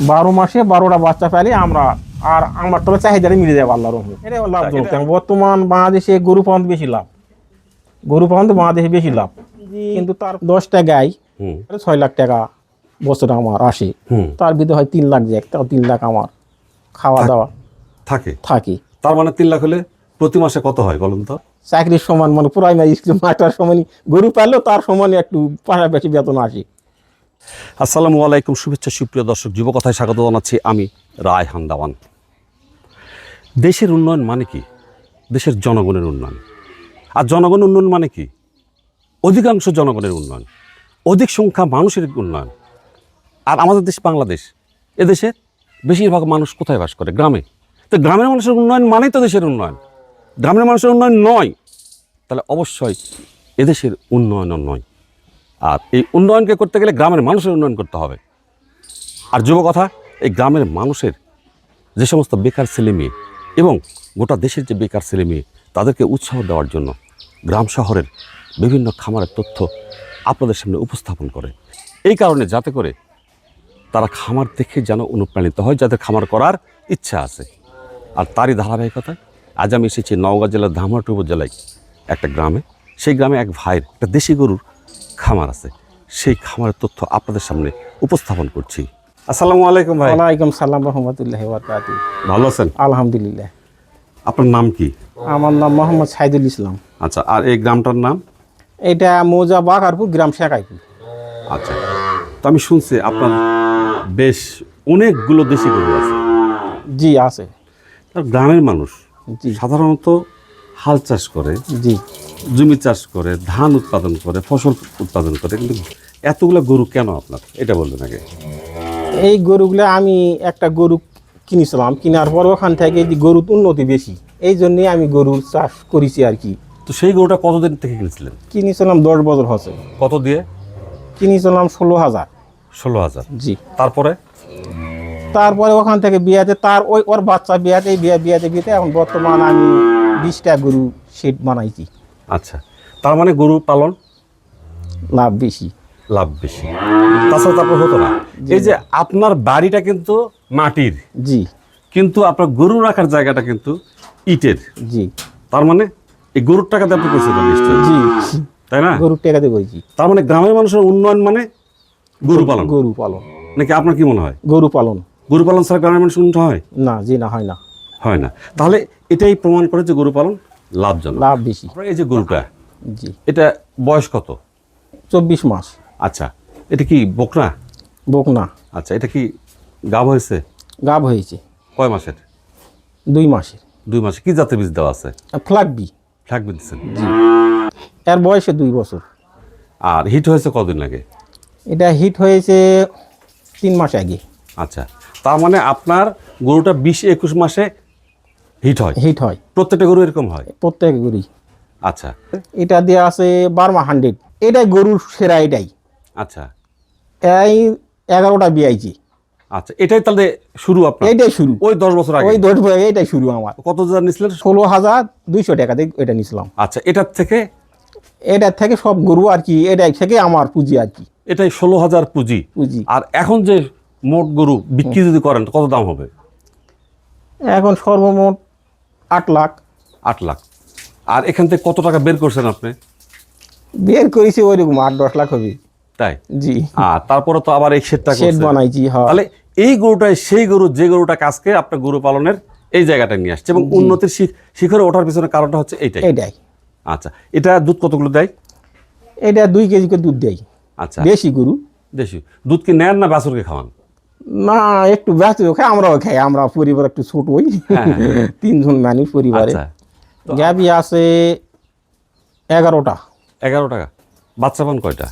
বারো মাসে বারোটা বাচ্চা পেলে আমরা আর আমার তবে চাহিদাটা মিলে যাবে আল্লাহর রহমত। এটা লাভজনক বর্তমান বাংলাদেশে গরু পালন বেশি লাভ। গরু পালন তো বাংলাদেশে বেশি লাভ। কিন্তু তার দশটা গাই হুম। ছয় লাখ টাকা বছর আমার আসে। হুম। তার ভিতরে হয় তিন লাখ যায় তাও তিন লাখ আমার খাওয়া দাওয়া। থাকে। থাকে। তার মানে তিন লাখ হলে প্রতি মাসে কত হয় বলুন তো? চাকরির সমান মানে প্রাইমারি স্কুল মাস্টার সমান গরু পারলেও তার সমানে একটু পাশাপাশি বেতন আসে। আসসালামু আলাইকুম, শুভেচ্ছা, সুপ্রিয় দর্শক যুবকথায় স্বাগত জানাচ্ছি আমি রায় হান্দাওয়ান দেশের উন্নয়ন মানে কি? দেশের জনগণের উন্নয়ন। আর জনগণের উন্নয়ন মানে কি? অধিকাংশ জনগণের উন্নয়ন। অধিক সংখ্যা মানুষের উন্নয়ন। আর আমাদের দেশ বাংলাদেশ এদেশে বেশিরভাগ মানুষ কোথায় বাস করে? গ্রামে। তো গ্রামের মানুষের উন্নয়ন মানেই তো দেশের উন্নয়ন। গ্রামের মানুষের উন্নয়ন নয়। তাহলে অবশ্যই এদেশের উন্নয়নও নয়। আর এই উন্নয়নকে করতে গেলে গ্রামের মানুষের উন্নয়ন করতে হবে। আর যুব কথা, এই গ্রামের মানুষের যে সমস্ত বেকার ছেলে মেয়ে এবং গোটা দেশের যে বেকার ছেলে মেয়ে, তাদেরকে উৎসাহ দেওয়ার জন্য গ্রাম শহরের বিভিন্ন খামারের তথ্য আপনাদের সামনে উপস্থাপন করে। এই কারণে যাতে করে তারা খামার দেখে যেন অনুপ্রাণিত হয়, যাদের খামার করার ইচ্ছা আছে। আর তারই ধারাবাহিকতায় আজ আমি এসেছি নওগাঁ জেলার ধামরাট উপজেলায় একটা গ্রামে। সেই গ্রামে এক ভাইয়ের, একটা দেশি গরুর খামার আছে। সেই খামারের তথ্য আপনাদের সামনে উপস্থাপন করছি। আসসালামু আলাইকুম ভাই। ওয়ালাইকুম সালাম রহমতুল্লাহ বরকাতু ভালো আছেন? আলহামদুলিল্লাহ। আপনার নাম কি? আমার নাম মোহাম্মদ সাইদুল ইসলাম। আচ্ছা আর এই গ্রামটার নাম? এটা মৌজা বাকারপুর গ্রাম শেখাইপুর। আচ্ছা তো আমি শুনছি আপনার বেশ অনেকগুলো দেশি গরু আছে। জি আছে। গ্রামের মানুষ জি। সাধারণত হাল চাষ করে। জি। জমি চাষ করে ধান উৎপাদন করে ফসল উৎপাদন করে কিন্তু এতগুলো গরু কেন আপনার? এটা বলবেন আগে। এই গরুগুলো আমি একটা গরু কিনেছিলাম কেনার পর ওখান থেকে গরুর উন্নতি বেশি। এই জন্যে আমি গরুর চাষ করেছি আর কি। তো সেই গরুটা কতদিন থেকে কিনেছিলেন? কিনেছিলাম দশ বছর হচ্ছে কত দিয়ে? কিনেছিলাম ষোলো হাজার। ষোলো হাজার। জি। তারপরে? তারপরে ওখান থেকে বিয়াতে তার ওই ওর বাচ্চা বিয়াতে বিয়া বিয়াতে বিয়াতে এখন বর্তমান আমি বিশটা গরু সেট বানাইছি। আচ্ছা তার মানে গরু পালন? লাভ বেশি। লাভ বেশি। তাছাড়া তারপর হতো না। এই যে আপনার বাড়িটা কিন্তু মাটির। জি। কিন্তু আপনার গরু রাখার জায়গাটা কিন্তু ইটের। জি। তার মানে এই গরুর টাকাতে আপনি পয়সা দেন নিশ্চয়ই। জি। তাই না? গরুর টেকাতে করেছি। তার মানে গ্রামের মানুষের উন্নয়ন মানে গরু পালন। গরু পালন। নাকি আপনার কি মনে হয়? গরু পালন। গরু পালন ছাড়া গ্রামের মানুষের উন্নয়ন হয়? না জি না হয় না। হয় না। তাহলে এটাই প্রমাণ করে যে গরু পালন লাভজনক। লাভ বেশি। এই যে গরুটা জি। এটা বয়স কত? চব্বিশ মাস। আচ্ছা এটা কি বকনা? বকনা। আচ্ছা এটা কি গাব হয়েছে? গাব হয়েছে। কয় মাসের? দুই মাসের। দুই মাসে কি জাতের বীজ দেওয়া আছে? ফ্লাগবি ফ্ল্যাগ দিচ্ছেন জি। এর বয়সে দুই বছর। আর হিট হয়েছে কদিন আগে? এটা হিট হয়েছে তিন মাস আগে। আচ্ছা তার মানে আপনার গরুটা বিশ একুশ মাসে হিট হয়? হিট হয়। প্রত্যেকটা গরু এরকম হয়? প্রত্যেক গরুই। আচ্ছা। এটা দেওয়া আছে বার্মা হান্ড্রেড। এটাই গরুর সেরা এটাই। আচ্ছা। এই এগারোটা বিআইজি আচ্ছা এটাই তাহলে শুরু আপনার? এটাই শুরু। ওই দশ বছর আগে? ওই দশ বছর আগে এটাই শুরু আমার। কত হাজার নিছিলেন? ষোলো হাজার দুইশো টাকা দিয়ে এটা নিছিলাম। আচ্ছা এটার থেকে? এটার থেকে সব গরু আর কি এটাই থেকে আমার পুঁজি আর কি। এটাই ষোলো হাজার পুঁজি। পুঁজি। আর এখন যে মোট গরু বিক্রি যদি করেন কত দাম হবে? এখন সর্বমোট আট লাখ। আট লাখ। আর এখান থেকে কত টাকা বের করছেন আপনি? বের করেছি ওইরকম আট দশ লাখ হবে। তাই? জি। আর তারপরে তো আবার এই শেডটা শেড। বানাইছি হ্যাঁ তাহলে এই গরুটাই সেই গরু যে গরুটা কাজকে আপনার গরু পালনের এই জায়গাটা নিয়ে আসছে এবং উন্নতির শিখরে ওঠার পিছনে কারণটা হচ্ছে এইটাই। এটাই আচ্ছা এটা দুধ কতগুলো দেয়? এটা দুই কেজি করে দুধ দেয়। আচ্ছা। দেশি গরু। দেশি। দুধ কি নেন না বাছুরকে খাওয়ান? না একটু ব্যস্ত খাই আমরাও খাই আমরা পরিবার একটু ছোট ওই। তিনজন মানুষ পরিবারে। হ্যাঁ, আচ্ছা গ্যাবি আছে এগারোটা। এগারো টাকা। বাচ্চা পান কয়টা?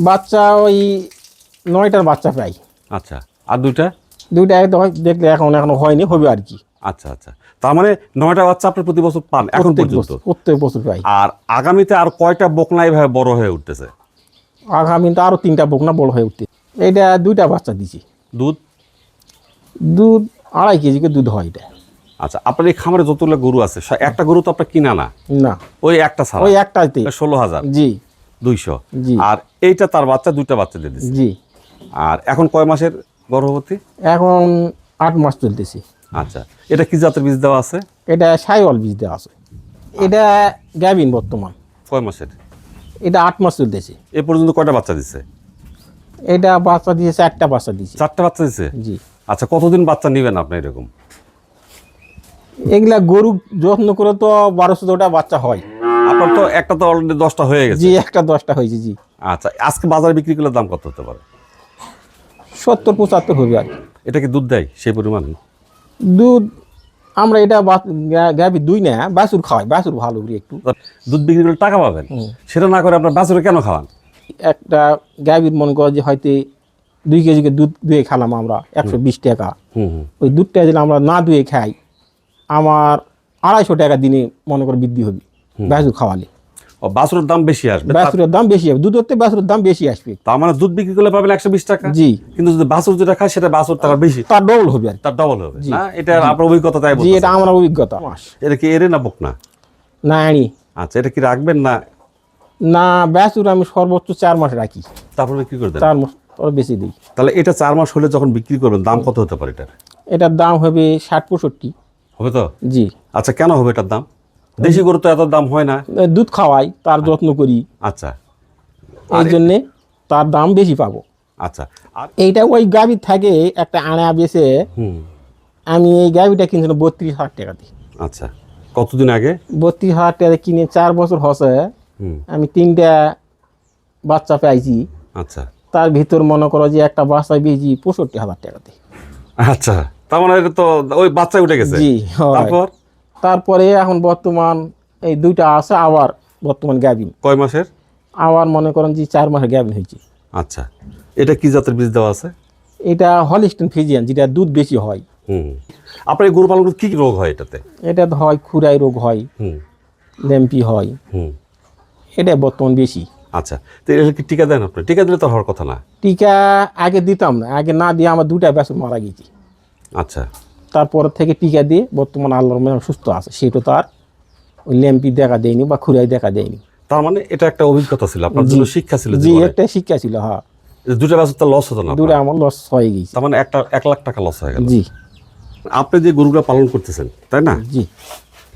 বাচ্চা ওই নয়টার বাচ্চা প্রায়। আচ্ছা। আর দুইটা? দুইটা একদম হয়- দেখলে এখন এখনও হয়নি হবে আর কি। আচ্ছা আচ্ছা। তার মানে নয়টা বাচ্চা আপনি প্রতি বছর পান এখন পর্যন্ত? বছর প্রত্যেক বছর প্রায়। আর আগামীতে আর কয়টা বকনা এইভাবে বড় হয়ে উঠতেছে? আগামী তো আরও তিনটা বকনা বড় হয়ে উঠতে এইটা দুইটা বাচ্চা দিছি। দুধ? দুধ আড়াই কেজি দুধ হয় এটা। আচ্ছা আপনার এই খামারে যতগুলো গরু আছে একটা গরু তো আপনার কিনা না? না। ওই একটা ছাড়া? ওই একটাইতে ষোলো হাজার? জি। দুইশো? জি। আর এইটা তার বাচ্চা দুইটা বাচ্চা দিয়ে দিচ্ছে জি। আর এখন কয় মাসের গর্ভবতী? এখন আট মাস চলতেছি। আচ্ছা এটা কি জাতের বীজ দেওয়া আছে? এটা সাইওয়াল বীজ দেওয়া আছে। এটা গ্যাবিন বর্তমান। কয় মাসের? এটা আট মাস চলতেছে। এ পর্যন্ত কয়টা বাচ্চা দিচ্ছে এটা বাচ্চা দিয়েছে চারটা বাচ্চা দিয়েছে। চারটা বাচ্চা দিচ্ছে জি। আচ্ছা কতদিন বাচ্চা নেবেন আপনি এরকম? এগুলা গরু যত্ন করে তো বারো চোদ্দটা বাচ্চা হয়। আপনার তো একটা তো অলরেডি দশটা হয়ে গেছে। জি একটা দশটা হয়েছে জি। আচ্ছা আজকে বাজারে বিক্রি করলে দাম কত হতে পারে? সত্তর পঁচাত্তর হবে আর। এটা কি দুধ দেয় সেই পরিমাণ? দুধ আমরা এটা গাবি দুই না বাছুর খাওয়াই বাছুর ভালো করে একটু। দুধ বিক্রি করলে টাকা পাবেন। সেটা না করে আপনার বাছুরে কেন খাওয়ান? একটা গাভীর মনে করো যে হয়তো দুই কেজিকে দুধ দুয়ে খেলাম আমরা একশো বিশ টাকা। ওই দুধটা যদি আমরা না দুয়ে খাই আমার আড়াইশো টাকা দিনে মনে করো বৃদ্ধি হবে বাছুর খাওয়ালে। ও বাছুরের দাম বেশি আসবে তার- বাছুরের দাম বেশি হবে দুধের থেকে বাছুরের দাম বেশি আসবে। তার মানে দুধ বিক্রি করলে পাবেন একশো বিশ টাকা। জি। কিন্তু যদি বাছুর যেটা খায় সেটা বাছুর টাকা বেশি। তার ডবল হবে আর তার ডবল হবে না? এটা আপনার অভিজ্ঞতা তাই জি এটা আমার অভিজ্ঞতা। এটা কি এরে না বক না? না আচ্ছা এটা কি রাখবেন না না বাছুর আমি সর্বোচ্চ চার মাস রাখি। তারপরে বিক্রি করে দেন? চার মাস পরে বেশি দিই। তাহলে এটা চার মাস হলে যখন বিক্রি করবেন দাম কত হতে পারে এটার? এটার দাম হবে ষাট পঁয়ষট্টি। হবে তো? জি। আচ্ছা কেন হবে এটার দাম? দেশি গরু তো এত দাম হয় না। এ, দুধ খাওয়াই তার যত্ন করি। আচ্ছা। এই জন্যে তার দাম বেশি পাবো। আচ্ছা। আর এইটা ওই গাভি থাকে একটা আনা বেছে হুম। আমি এই গাভিটা কিনছিলাম বত্রিশ হাজার টাকা দিয়ে। আচ্ছা। কতদিন আগে? বত্রিশ হাজার টাকা দিয়ে কিনে চার বছর হসে আমি তিনটা বাচ্চা পাইছি। আচ্ছা। তার ভিতর মনে করো যে একটা বাচ্চা বেজি পঁয়ষট্টি হাজার টাকা দিয়ে আচ্ছা তার মানে তো ওই বাচ্চা উঠে গেছে? জি তারপর? তারপরে এখন বর্তমান এই দুইটা আছে আবার বর্তমান গাভিন কয় মাসের? আবার মনে করেন যে চার মাসের গাভিন হয়েছে। আচ্ছা এটা কি জাতের বীজ দেওয়া আছে? এটা হলিস্টন ফিজিয়ান যেটা দুধ বেশি হয়। হুম। আপনার এই গরু পালন কি রোগ হয় এটাতে? এটা হয় খুরাই রোগ হয় হুম। ল্যাম্পি হয়। হুম। এটা বর্তমান বেশি। আচ্ছা তো এটা কি টিকা দেন আপনি? টিকা দিলে তো হওয়ার কথা না? টিকা আগে দিতাম না আগে না দিয়ে আমার দুটা ব্যাস মারা গেছি। আচ্ছা। তারপর থেকে টিকা দিয়ে বর্তমান আল্লাহর মেয়ে সুস্থ আছে। সেটা তার ওই ল্যাম্পি দেখা দেয়নি বা খুরাই দেখা দেয়নি। তার মানে এটা একটা অভিজ্ঞতা ছিল আপনার জন্য শিক্ষা ছিল জি একটা শিক্ষা ছিল হ্যাঁ। দুটো বছর তো লস হতো না দুটা আমার লস হয়ে গেছে। তার মানে একটা এক লাখ টাকা লস হয়ে গেল। জি। আপনি যে গরুগুলো পালন করতেছেন তাই না? জি।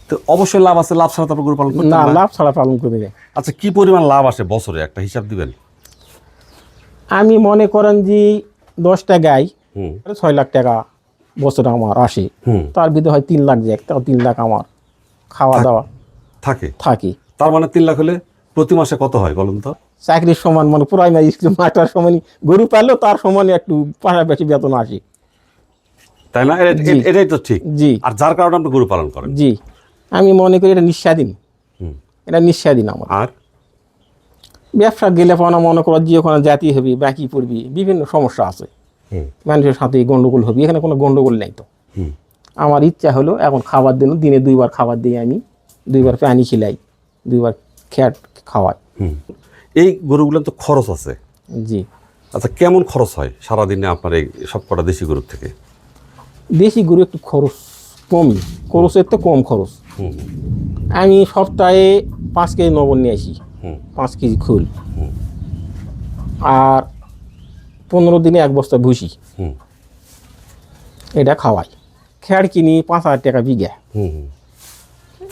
তো অবশ্যই লাভ আছে লাভ ছাড়া তো আপনি গরু পালন করতেন না না। লাভ ছাড়া পালন করে দেয় আচ্ছা কি পরিমাণ লাভ আসে বছরে? একটা হিসাব দিবেন। আমি মনে করেন যে দশটা গাই হুম। ছয় লাখ টাকা বছর আমার আসে। হুম। তার ভিতরে হয় তিন লাখ যায় তাও তিন লাখ আমার খাওয়া দাওয়া থাকে। থাকে। তার মানে তিন লাখ হলে প্রতি মাসে কত হয় বলুন তো? চাকরির সমান মানে প্রাইমারি স্কুল মাস্টার সমানই গরু পারলেও তার সমানে একটু পাশাপাশি বেতন আসে। তাই না? এটাই তো ঠিক। জি। আর যার কারণে আপনি গরু পালন করেন? জি। আমি মনে করি এটা নিঃস্বাধীন। এটা নিঃস্বাধীন আমার। আর? ব্যবসা গেলে পানা মনে করো যে ওখানে জাতি হবি বাকি পড়বি বিভিন্ন সমস্যা আছে। মানুষের সাথে গন্ডগোল হবি এখানে কোনো গন্ডগোল নেই তো। আমার ইচ্ছা হলো এখন খাবার দিন দিনে দুইবার খাবার দিই আমি দুইবার পানি খিলাই দুইবার খ্যাট খাওয়াই। হুম। এই গরুগুলো তো খরচ আছে। জি। আচ্ছা কেমন খরচ হয় সারাদিনে আপনার এই সব কটা দেশি গরুর থেকে? দেশি গরু একটু খরচ কমই খরচের তো কম খরচ। হুম। আমি সপ্তাহে পাঁচ কেজি নবন নিয়ে আসি। হুম। পাঁচ কেজি খোল। আর পনেরো দিনে এক বস্তা ভুসি। হুম। এটা খাওয়াই। খ্যাড় কিনি পাঁচ হাজার টাকা বিঘা।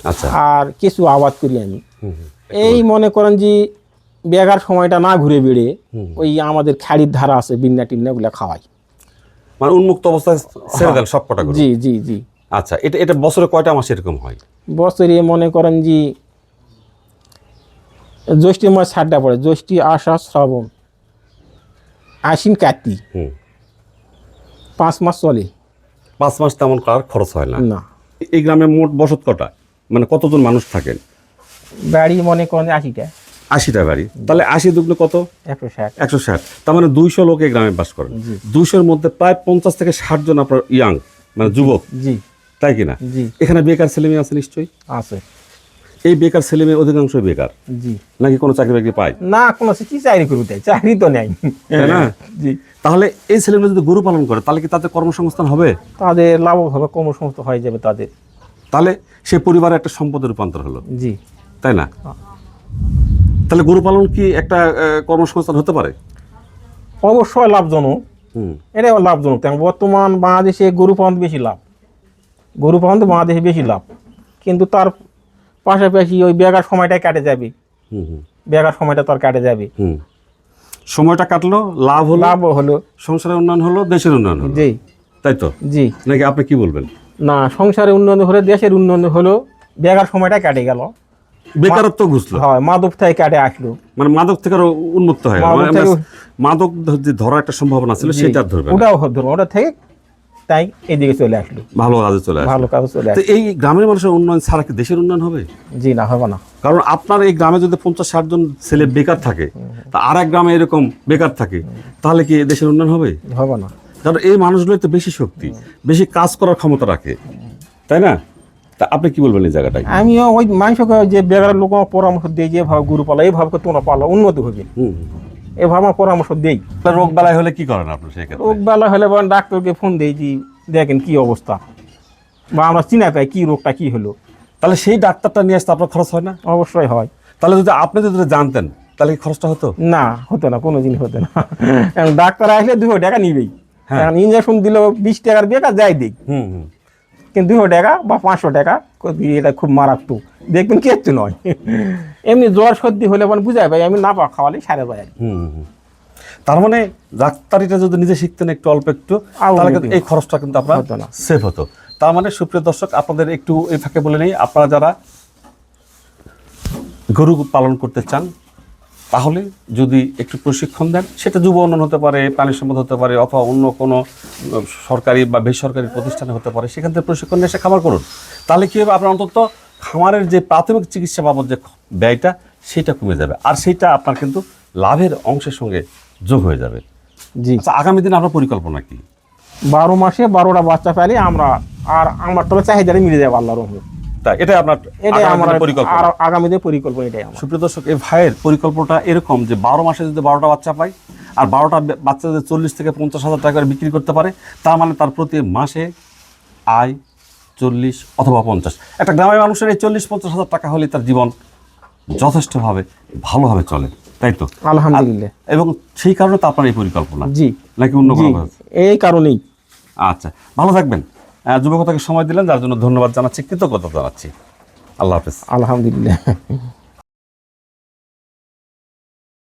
আচ্ছা। আর কিছু আবাদ করি আমি। এই মনে করেন যে বেগার সময়টা না ঘুরে বেড়ে। ওই আমাদের খ্যাড়ির ধারা আছে বিন্না টিন্না ওগুলো খাওয়াই। মানে উন্মুক্ত অবস্থায় ছেড়ে দেন সব কটা জি জি জি। আচ্ছা এটা এটা বছরে কয়টা মাস এরকম হয়? বছরে মনে করেন যে জ্যৈষ্ঠী মাস ছাড়টা পড়ে জ্যৈষ্ঠী আষাঢ় শ্রাবণ আশ্বিন কার্তিক। হুম। পাঁচ মাস চলে। পাঁচ মাস তেমন কার খরচ হয় না? না। এই গ্রামে মোট বসত কটা? মানে কতজন মানুষ থাকেন? বাড়ি মনে করেন আশিটা। আশিটা বাড়ি। তাহলে আশি দুগুলো কত? একশো ষাট। একশো ষাট। তার মানে দুইশো লোক এই গ্রামে বাস করেন। দুইশোর মধ্যে প্রায় পঞ্চাশ থেকে ষাট জন আপনার ইয়াং মানে যুবক। জি। তাই কিনা? এখানে বেকার ছেলেমেয়ে আছে নিশ্চয়ই? আছে। এই বেকার ছেলেমেয়ে অধিকাংশই বেকার। জি। নাকি কোনো চাকরি বাকরি পায়? না কোনো কি চাকরি করবে তাই? চাকরি তো নেই। না? জি। তাহলে এই ছেলেমেয়ে যদি গরু পালন করে তাহলে কি তাদের কর্মসংস্থান হবে? তাদের লাভ হবে কর্মসংস্থান হয়ে যাবে তাদের। তাহলে সে পরিবারের একটা সম্পদের রূপান্তর হলো। জি। তাই না? তাহলে গরু পালন কি একটা কর্মসংস্থান হতে পারে? অবশ্যই লাভজনক। হুম। এটাই আমার লাভজনক। তেমন বর্তমান বাংলাদেশে গরু পালন বেশি লাভ। গরু পালন তো বাংলাদেশে বেশি লাভ। কিন্তু তার পাশাপাশি ওই বেকার সময়টা কেটে যাবে। বেকার সময়টা তার কেটে যাবে। হুম। সময়টা কাটলো লাভ হলো লাভও হলো। সংসারের উন্নয়ন হলো দেশের উন্নয়ন হলো। জি। তাই তো? জি। নাকি আপনি কি বলবেন? না সংসারের উন্নয়ন হলে দেশের উন্নয়ন হলো বেকার সময়টা কেটে গেল। বেকারত্ব ঘুষলো হয় মাদক থেকে কেটে আসলো। মানে মাদক থেকে আরও উন্মুক্ত হয় মাদক মানে যে ধরার একটা সম্ভাবনা ছিল সেটা ধরবে। ওটাও ধরুন ওটা থেকে তাই এদিকে চলে আসলো। ভালো কাজে চলে ভালো কাজ চলে আসলো। এই গ্রামের মানুষের উন্নয়ন ছাড়া কি দেশের উন্নয়ন হবে? জি না হবে না। কারণ আপনার এই গ্রামে যদি পঞ্চাশ ষাট জন ছেলে বেকার থাকে তা আর এক গ্রামে এরকম বেকার থাকে তাহলে কি দেশের উন্নয়ন হবে? হবে না। কারণ এই মানুষগুলো তো বেশি শক্তি বেশি কাজ করার ক্ষমতা রাখে। তাই না? তা আপনি কি বলবেন এই জায়গাটায়? আমিও ওই মানুষকে যে বেকার লোক পরামর্শ দিয়ে যে ভাবে গুরু পালা এইভাবে করে তোমরা পালা উন্নতি হবে। হুম। এভাবে আমার পরামর্শ দিই। রোগ বেলায় হলে কি করেন আপনি সেক্ষেত্রে রোগ বেলা হলে বলেন ডাক্তারকে ফোন দিই যে দেখেন কি অবস্থা। বা আমরা চিনা পাই কি রোগটা কি হলো। তাহলে সেই ডাক্তারটা নিয়ে আসতে আপনার খরচ হয় না? অবশ্যই হয়। তাহলে যদি আপনি যদি জানতেন তাহলে কি খরচটা হতো? না হতো না কোনো জিনিস হতো না। এখন ডাক্তার আসলে দুশো টাকা নিবেই। হ্যাঁ। এখন ইঞ্জেকশন দিল বিশ টাকার বেকার যাই দিক। হুম হুম। কিন্তু দুশো টাকা বা পাঁচশো টাকা এটা খুব মারাত্মক। দেখবেন কিচ্ছু নয়। এমনি জ্বর সর্দি হলে মানে বুঝাই ভাই আমি না পা খাওয়ালে সারে যায়। তার মানে ডাক্তারিটা যদি নিজে শিখতেন একটু অল্প একটু তাহলে এই খরচটা কিন্তু আপনার। সেভ হতো। তার মানে সুপ্রিয় দর্শক আপনাদের একটু এই ফাঁকে বলে নেই আপনারা যারা গরু পালন করতে চান তাহলে যদি একটু প্রশিক্ষণ দেন সেটা যুব উন্নয়ন হতে পারে প্রাণী সম্পদ হতে পারে অথবা অন্য কোনো সরকারি বা বেসরকারি প্রতিষ্ঠানে হতে পারে সেখান থেকে প্রশিক্ষণ নিয়ে এসে খামার করুন। তাহলে কী হবে? আপনার অন্তত খামারের যে প্রাথমিক চিকিৎসা বাবদ যে ব্যয়টা সেটা কমে যাবে। আর সেইটা আপনার কিন্তু লাভের অংশের সঙ্গে যোগ হয়ে যাবে। জি। আচ্ছা আগামী দিনে আপনার পরিকল্পনা কি? বারো মাসে বারোটা বাচ্চা পেলে আমরা আর আমার তবে চাহিদাটা মিলে যাবে আল্লাহর রহমতে। তাই এটাই আপনার এটাই আমার পরিকল্পনা। আর আগামীদের পরিকল্পনা এটাই আমার সুপ্রিয় দর্শক এই ভাইয়ের পরিকল্পনাটা এরকম যে বারো মাসে যদি বারোটা বাচ্চা পায় আর বারোটা বাচ্চা যদি চল্লিশ থেকে পঞ্চাশ হাজার টাকা করে বিক্রি করতে পারে তার মানে তার প্রতি মাসে আয় চল্লিশ অথবা পঞ্চাশ। একটা গ্রামের মানুষের এই চল্লিশ পঞ্চাশ হাজার টাকা হলে তার জীবন যথেষ্টভাবে ভালোভাবে চলে তাই তো? আলহামদুলিল্লাহ। এবং সেই কারণে তো আপনার এই পরিকল্পনা? জি। নাকি অন্য কোনো এই কারণেই। আচ্ছা ভালো থাকবেন। যুবকতাকে সময় দিলেন যার জন্য ধন্যবাদ জানাচ্ছি কৃতজ্ঞতা জানাচ্ছি। আল্লাহ হাফেজ। আলহামদুলিল্লাহ।